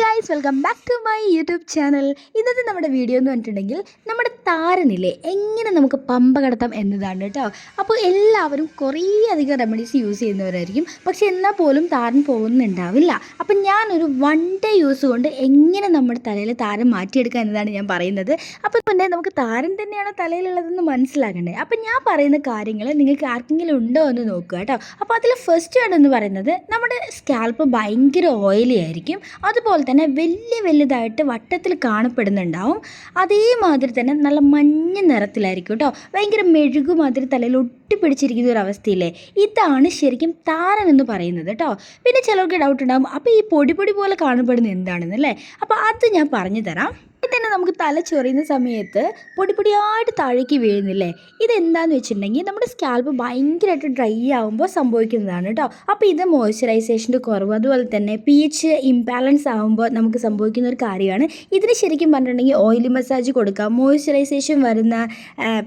Guys welcome back to my YouTube channel ഇന്നത്തെ നമ്മുടെ video എന്ന് പറഞ്ഞിട്ടുണ്ടെങ്കിൽ നമ്മുടെ താരനിലെ എങ്ങനെ നമുക്ക് പമ്പ കടത്താം എന്നതാണ് കേട്ടോ. അപ്പോൾ എല്ലാവരും കുറേ അധികം റെമഡീസ് യൂസ് ചെയ്യുന്നവരായിരിക്കും. പക്ഷെ എന്നാൽ പോലും താരൻ പോകുന്നുണ്ടാവില്ല. അപ്പം ഞാനൊരു വൺ ഡേ യൂസ് കൊണ്ട് എങ്ങനെ നമ്മുടെ തലയിൽ താരം മാറ്റിയെടുക്കുക എന്നതാണ് ഞാൻ പറയുന്നത്. അപ്പോൾ പിന്നെ നമുക്ക് താരൻ തന്നെയാണ് തലയിലുള്ളതെന്ന് മനസ്സിലാക്കണ്ടേ. അപ്പം ഞാൻ പറയുന്ന കാര്യങ്ങൾ നിങ്ങൾക്ക് ആർക്കെങ്കിലും ഉണ്ടോ എന്ന് നോക്കുക കേട്ടോ. അപ്പോൾ അതിൽ ഫസ്റ്റ് ആണെന്ന് പറയുന്നത് നമ്മുടെ സ്കാൽപ്പ് ഭയങ്കര ഓയിലി ആയിരിക്കും. അതുപോലെ തന്നെ വലിയ വലുതായിട്ട് വട്ടത്തിൽ കാണപ്പെടുന്നുണ്ടാവും. അതേമാതിരി തന്നെ നല്ല മഞ്ഞ നിറത്തിലായിരിക്കും കേട്ടോ ഭയങ്കര മെഴുകുമാതിരി തലയിൽ ഒട്ടിപ്പിടിച്ചിരിക്കുന്ന ഒരു അവസ്ഥയില്ലേ? ഇതാണ് ശരിക്കും താരൻ എന്ന് പറയുന്നത് കേട്ടോ പിന്നെ ചിലർക്ക് ഡൗട്ട് ഉണ്ടാകും അപ്പോൾ ഈ പൊടി പൊടി പോലെ കാണപ്പെടുന്നത് എന്താണെന്നല്ലേ? അപ്പോൾ അത് ഞാൻ പറഞ്ഞു തരാം തന്നെ നമുക്ക് തല ചൊറിയുന്ന സമയത്ത് പൊടി പൊടിയായിട്ട് താഴേക്ക് വീഴുന്നില്ലേ? ഇതെന്താന്ന് വെച്ചിട്ടുണ്ടെങ്കിൽ നമ്മുടെ സ്കാൽപ്പ് ഭയങ്കരമായിട്ട് ഡ്രൈ ആകുമ്പോൾ സംഭവിക്കുന്നതാണ് കേട്ടോ അപ്പോൾ ഇത് മോയ്സ്ചറൈസേഷന്റെ കുറവ് അതുപോലെ തന്നെ പി എച്ച് ഇംബാലൻസ് ആകുമ്പോൾ നമുക്ക് സംഭവിക്കുന്ന ഒരു കാര്യമാണ്. ഇതിന് ശരിക്കും പറഞ്ഞിട്ടുണ്ടെങ്കിൽ ഓയിൽ മസാജ് കൊടുക്കുക മോയ്സ്ചറൈസേഷൻ വരുന്ന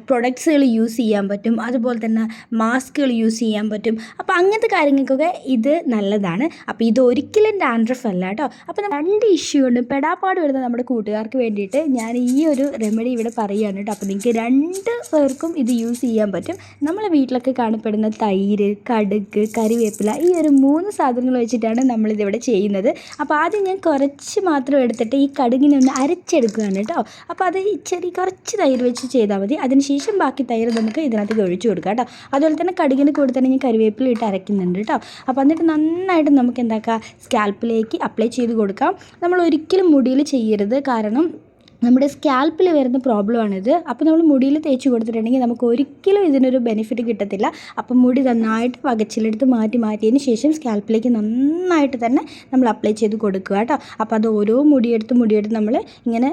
പ്രൊഡക്ട്സുകൾ യൂസ് ചെയ്യാൻ പറ്റും. അതുപോലെ തന്നെ മാസ്കുകൾ യൂസ് ചെയ്യാൻ പറ്റും. അപ്പോൾ അങ്ങനത്തെ കാര്യങ്ങൾക്കൊക്കെ ഇത് നല്ലതാണ്. അപ്പോൾ ഇത് ഒരിക്കലും ഡാൻഡ്രഫ് അല്ല കേട്ടോ അപ്പോൾ രണ്ട് ഇഷ്യൂ ഉണ്ട് പെടാപ്പാട് വരുന്ന നമ്മുടെ കൂട്ടുകാർക്ക് വേണ്ടിയിട്ട് ഞാൻ ഈ ഒരു റെമഡി ഇവിടെ പറയുകയാണ് കേട്ടോ. അപ്പോൾ നിങ്ങൾക്ക് രണ്ട് പേർക്കും ഇത് യൂസ് ചെയ്യാൻ പറ്റും. നമ്മളെ വീട്ടിലൊക്കെ കാണപ്പെടുന്ന തൈര് കടുക് കറിവേപ്പില ഈ ഒരു മൂന്ന് സാധനങ്ങൾ വെച്ചിട്ടാണ് നമ്മളിതിവിടെ ചെയ്യുന്നത്. അപ്പോൾ ആദ്യം ഞാൻ കുറച്ച് മാത്രം എടുത്തിട്ട് ഈ കടുകിനെ ഒന്ന് അരച്ചെടുക്കുകയാണ് കേട്ടോ. അപ്പോൾ അത് ചെറിയ കുറച്ച് തൈര് വെച്ച് ചെയ്താൽ മതി. അതിനുശേഷം ബാക്കി തൈര് നമുക്ക് ഇതിനകത്ത് ഒഴിച്ചു കൊടുക്കാം കേട്ടോ. അതുപോലെ തന്നെ കടുകിന് കൂടെ തന്നെ ഞാൻ കറിവേപ്പില ഇട്ട് അരയ്ക്കുന്നുണ്ട് കേട്ടോ. അപ്പോൾ എന്നിട്ട് നന്നായിട്ട് നമുക്ക് എന്താക്കാം? സ്കാൽപ്പിലേക്ക് അപ്ലൈ ചെയ്ത് കൊടുക്കാം. നമ്മൾ ഒരിക്കലും മുടിയിൽ ചെയ്യരുത്. കാരണം നമ്മുടെ സ്കാൽപ്പിൽ വരുന്ന പ്രോബ്ലം പ്രോബ്ലമാണിത് അപ്പോൾ നമ്മൾ മുടിയിൽ തേച്ച് കൊടുത്തിട്ടുണ്ടെങ്കിൽ നമുക്ക് ഒരിക്കലും ഇതിനൊരു ബെനിഫിറ്റ് കിട്ടത്തില്ല. അപ്പം മുടി നന്നായിട്ട് വകച്ചിലെടുത്ത് മാറ്റി മാറ്റിയതിന് ശേഷം സ്കാൽപ്പിലേക്ക് നന്നായിട്ട് തന്നെ നമ്മൾ അപ്ലൈ ചെയ്ത് കൊടുക്കുക കേട്ടോ. അപ്പോൾ അത് ഓരോ മുടിയെടുത്ത് മുടിയെടുത്ത് നമ്മൾ ഇങ്ങനെ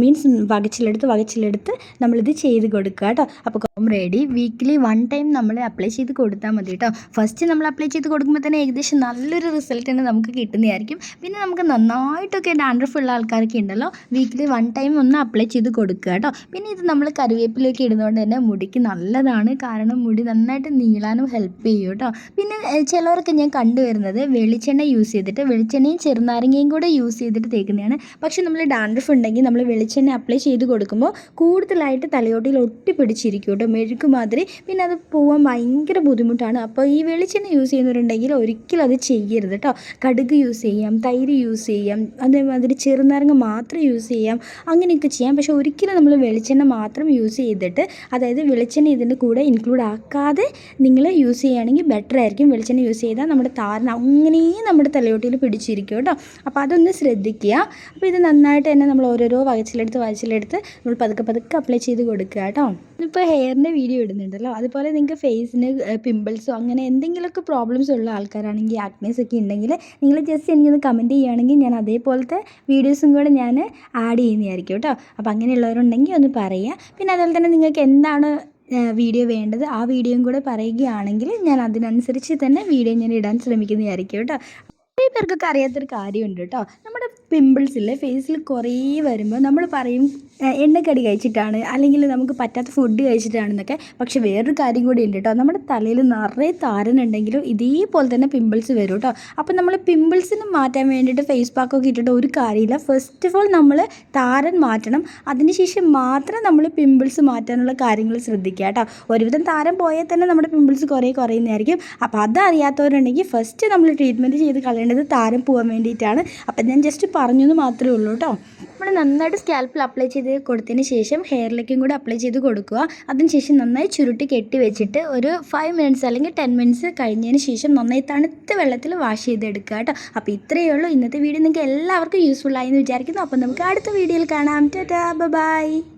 മീൻസ് വകച്ചിലെടുത്ത് വകച്ചിലെടുത്ത് നമ്മളിത് ചെയ്ത് കൊടുക്കുക കേട്ടോ. അപ്പോൾ കോം റെഡി വീക്കിലി വൺ ടൈം നമ്മൾ അപ്ലൈ ചെയ്ത് കൊടുത്താൽ മതി കേട്ടോ. ഫസ്റ്റ് നമ്മൾ അപ്ലൈ ചെയ്ത് കൊടുക്കുമ്പോൾ തന്നെ ഏകദേശം നല്ലൊരു റിസൾട്ട് തന്നെ നമുക്ക് കിട്ടുന്നതായിരിക്കും. പിന്നെ നമുക്ക് നന്നായിട്ടൊക്കെ ഡാൻഡ്രഫ് ഉള്ള ആൾക്കാരൊക്കെ ഉണ്ടല്ലോ. വീക്കിലി വൺ ടൈം ഒന്ന് അപ്ലൈ ചെയ്ത് കൊടുക്കുക കേട്ടോ. പിന്നെ ഇത് നമ്മൾ കറിവേപ്പിലേക്ക് ഇടുന്നതുകൊണ്ട് തന്നെ മുടിക്ക് നല്ലതാണ്. കാരണം മുടി നന്നായിട്ട് നീളാനും ഹെൽപ്പ് ചെയ്യും കേട്ടോ. പിന്നെ ചിലവർക്ക് ഞാൻ കണ്ടുവരുന്നത് വെളിച്ചെണ്ണ യൂസ് ചെയ്തിട്ട് വെളിച്ചെണ്ണയും ചെറുനാരങ്ങയും കൂടെ യൂസ് ചെയ്തിട്ട് തേക്കുന്നതാണ്. പക്ഷേ നമ്മൾ ഡാൻഡ്രഫ് ഉണ്ടെങ്കിൽ നമ്മൾ വെളിച്ചെണ്ണ അപ്ലൈ ചെയ്ത് കൊടുക്കുമ്പോൾ കൂടുതലായിട്ട് തലയോട്ടിയിൽ ഒട്ടിപ്പിടിച്ചിരിക്കും കേട്ടോ. മെഴുക്ക് മാതിരി. പിന്നെ അത് പോകാൻ ഭയങ്കര ബുദ്ധിമുട്ടാണ്. അപ്പോൾ ഈ വെളിച്ചെണ്ണ യൂസ് ചെയ്യുന്നവരുണ്ടെങ്കിൽ ഒരിക്കലും അത് ചെയ്യരുത് കേട്ടോ. കടുക് യൂസ് ചെയ്യാം തൈര് യൂസ് ചെയ്യാം അതേമാതിരി ചെറുനാരങ്ങ മാത്രം യൂസ് ചെയ്യാം. അങ്ങനെയൊക്കെ ചെയ്യാം. പക്ഷേ ഒരിക്കലും നമ്മൾ വെളിച്ചെണ്ണ മാത്രം യൂസ് ചെയ്തിട്ട് അതായത് വെളിച്ചെണ്ണ ഇതിന്റെ കൂടെ ഇൻക്ലൂഡ് ആക്കാതെ നിങ്ങൾ യൂസ് ചെയ്യുകയാണെങ്കിൽ ബെറ്റർ ആയിരിക്കും. വെളിച്ചെണ്ണ യൂസ് ചെയ്താൽ നമ്മുടെ താരൻ അങ്ങനെയും നമ്മുടെ തലയോട്ടിയിൽ പിടിച്ചിരിക്കും കേട്ടോ. അപ്പോൾ അതൊന്ന് ശ്രദ്ധിക്കുക. അപ്പോൾ ഇത് നന്നായിട്ട് തന്നെ നമ്മൾ ഓരോരോ വകച്ചിലെടുത്ത് വകച്ചിലെടുത്ത് നമ്മൾ പതുക്കെ പതുക്കെ അപ്ലൈ ചെയ്ത് കൊടുക്കുക കേട്ടോ. ഇപ്പോൾ ഹെയറിന്റെ വീഡിയോ ഇടുന്നുണ്ടല്ലോ. അതുപോലെ നിങ്ങൾക്ക് ഫേസിന് പിമ്പിൾസോ അങ്ങനെ എന്തെങ്കിലുമൊക്കെ പ്രോബ്ലംസ് ഉള്ള ആൾക്കാരാണെങ്കിൽ ആക്നേസ് ഒക്കെ ഉണ്ടെങ്കിൽ നിങ്ങൾ ജസ്റ്റ് എനിക്കൊന്ന് കമന്റ് ചെയ്യുകയാണെങ്കിൽ ഞാൻ അതേപോലത്തെ വീഡിയോസും കൂടെ ഞാൻ ആഡ് ചെയ്യുന്നതായിരിക്കും കേട്ടോ. അപ്പോൾ അങ്ങനെയുള്ളവരുണ്ടെങ്കിൽ ഒന്ന് പറയുക. പിന്നെ അതുപോലെ തന്നെ നിങ്ങൾക്ക് എന്താണ് വീഡിയോ വേണ്ടത് ആ വീഡിയോയും കൂടെ പറയുകയാണെങ്കിൽ ഞാൻ അതിനനുസരിച്ച് തന്നെ വീഡിയോ ഞാൻ ഇടാൻ ശ്രമിക്കുന്നതായിരിക്കും കേട്ടോ. കുറേ പേർക്കൊക്കെ അറിയാത്തൊരു കാര്യമുണ്ട് കേട്ടോ. നമ്മുടെ പിമ്പിൾസ് ഇല്ലേ ഫേസിൽ കുറേ വരുമ്പോൾ നമ്മൾ പറയും "ഏഹ്, എണ്ണക്കടി കഴിച്ചിട്ടാണ്. അല്ലെങ്കിൽ നമുക്ക് പറ്റാത്ത ഫുഡ് കഴിച്ചിട്ടാണെന്നൊക്കെ. പക്ഷെ വേറൊരു കാര്യം കൂടി ഉണ്ട് കേട്ടോ. നമ്മുടെ തലയിൽ നിറയെ താരനുണ്ടെങ്കിലും ഇതേപോലെ തന്നെ പിമ്പിൾസ് വരും കേട്ടോ. അപ്പോൾ നമ്മൾ പിമ്പിൾസിന് മാറ്റാൻ വേണ്ടിയിട്ട് ഫേസ് പാക്കൊക്കെ ഇട്ടിട്ട് ഒരു കാര്യമില്ല. ഫസ്റ്റ് ഓഫ് ഓൾ നമ്മൾ താരൻ മാറ്റണം. അതിനുശേഷം മാത്രം നമ്മൾ പിമ്പിൾസ് മാറ്റാനുള്ള കാര്യങ്ങൾ ശ്രദ്ധിക്കുക കേട്ടോ. ഒരുവിധം താരം പോയാൽ തന്നെ നമ്മുടെ പിമ്പിൾസ് കുറേ കുറയുന്നതായിരിക്കും. അപ്പോൾ അതറിയാത്തവരുണ്ടെങ്കിൽ ഫസ്റ്റ് നമ്മൾ ട്രീറ്റ്മെന്റ് ചെയ്ത് കളയേണ്ടത് താരം പോകാൻ വേണ്ടിയിട്ടാണ്. അപ്പം ഞാൻ ജസ്റ്റ് പറഞ്ഞു എന്ന് മാത്രമേ ഉള്ളൂ കേട്ടോ. നമ്മൾ നന്നായിട്ട് സ്കാൽപ്പിൽ അപ്ലൈ ചെയ്ത് കൊടുത്തതിന് ശേഷം ഹെയറിലേക്കും കൂടി അപ്ലൈ ചെയ്ത് കൊടുക്കുക. അതിനുശേഷം നന്നായി ചുരുട്ടി കെട്ടി വെച്ചിട്ട് ഒരു ഫൈവ് മിനിറ്റ്സ് അല്ലെങ്കിൽ ടെൻ മിനിറ്റ്സ് കഴിഞ്ഞതിന് ശേഷം നന്നായി തണുത്ത വെള്ളത്തിൽ വാഷ് ചെയ്തെടുക്കുക കേട്ടോ. അപ്പോൾ ഇത്രയേ ഉള്ളൂ. ഇന്നത്തെ വീഡിയോ നിങ്ങൾക്ക് എല്ലാവർക്കും യൂസ്ഫുൾ ആയി എന്ന് വിചാരിക്കുന്നു. അപ്പോൾ നമുക്ക് അടുത്ത വീഡിയോയിൽ കാണാം. Tata bye